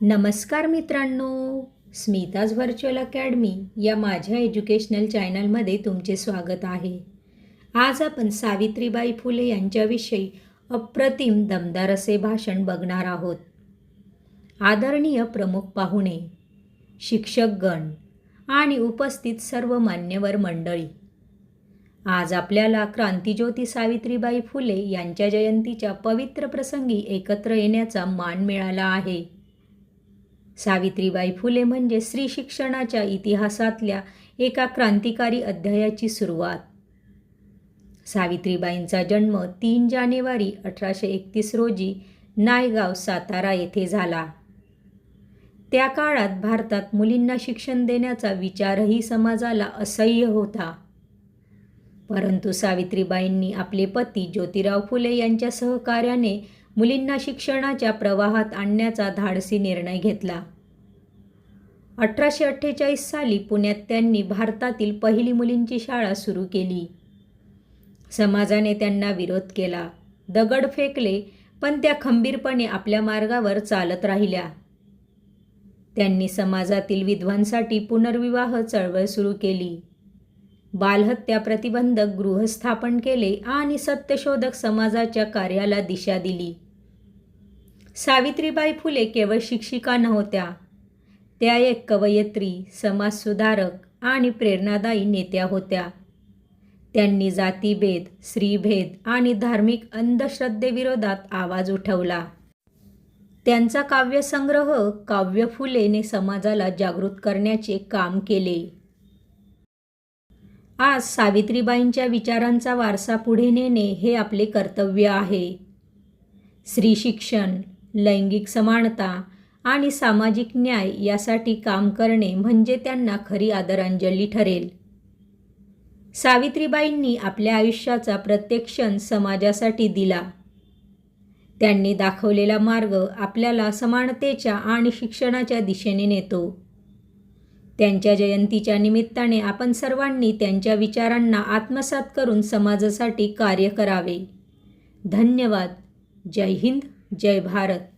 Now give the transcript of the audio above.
नमस्कार मित्रांनो Smita's virtual academy या माझ्या एज्युकेशनल चॅनलमध्ये तुमचे स्वागत आहे. आज आपण सावित्रीबाई फुले यांच्याविषयी अप्रतिम दमदार असे भाषण बघणार आहोत. आदरणीय प्रमुख पाहुणे शिक्षकगण आणि उपस्थित सर्व मान्यवर मंडळी आज आपल्याला क्रांतिज्योती सावित्रीबाई फुले यांच्या जयंतीच्या पवित्र प्रसंगी एकत्र येण्याचा मान मिळाला आहे. सावित्रीबाई फुले म्हणजे स्त्री शिक्षणाच्या इतिहासातल्या एका क्रांतिकारी अध्यायाची सुरुवात. सावित्रीबाईंचा जन्म तीन जानेवारी अठराशे एकतीस रोजी नायगाव सातारा येथे झाला. त्या काळात भारतात मुलींना शिक्षण देण्याचा विचारही समाजाला असह्य होता. परंतु सावित्रीबाईंनी आपले पती ज्योतिराव फुले यांच्या सहकार्याने मुलींना शिक्षणाच्या प्रवाहात आणण्याचा धाडसी निर्णय घेतला. अठराशे अठ्ठेचाळीस साली पुण्यात त्यांनी भारतातील पहिली मुलींची शाळा सुरू केली. समाजाने त्यांना विरोध केला. दगड फेकले पण त्या खंबीरपणे आपल्या मार्गावर चालत राहिल्या. त्यांनी समाजातील विधवांसाठी पुनर्विवाह चळवळ सुरू केली. बालहत्या प्रतिबंधक गृह स्थापन केले आणि सत्यशोधक समाजाच्या कार्याला दिशा दिली. सावित्रीबाई फुले केवळ शिक्षिका नव्हत्या. त्या एक कवयित्री समाजसुधारक आणि प्रेरणादायी नेत्या होत्या. त्यांनी जातीभेद स्त्रीभेद आणि धार्मिक अंधश्रद्धेविरोधात आवाज उठवला. त्यांचा काव्यसंग्रह काव्य फुलेने समाजाला जागृत करण्याचे काम केले. आज सावित्रीबाईंच्या विचारांचा वारसा पुढे नेणे हे आपले कर्तव्य आहे. स्त्री शिक्षण लैंगिक समानता आणि सामाजिक न्याय यासाठी काम करणे म्हणजे त्यांना खरी आदरांजली ठरेल. सावित्रीबाईंनी आपल्या आयुष्याचा प्रत्येक क्षण समाजासाठी दिला. त्यांनी दाखवलेला मार्ग आपल्याला समानतेच्या आणि शिक्षणाच्या दिशेने नेतो. त्यांच्या जयंतीच्या निमित्ताने आपण सर्वांनी त्यांच्या विचारांना आत्मसात करून समाजासाठी कार्य करावे. धन्यवाद. जय हिंद. जय भारत.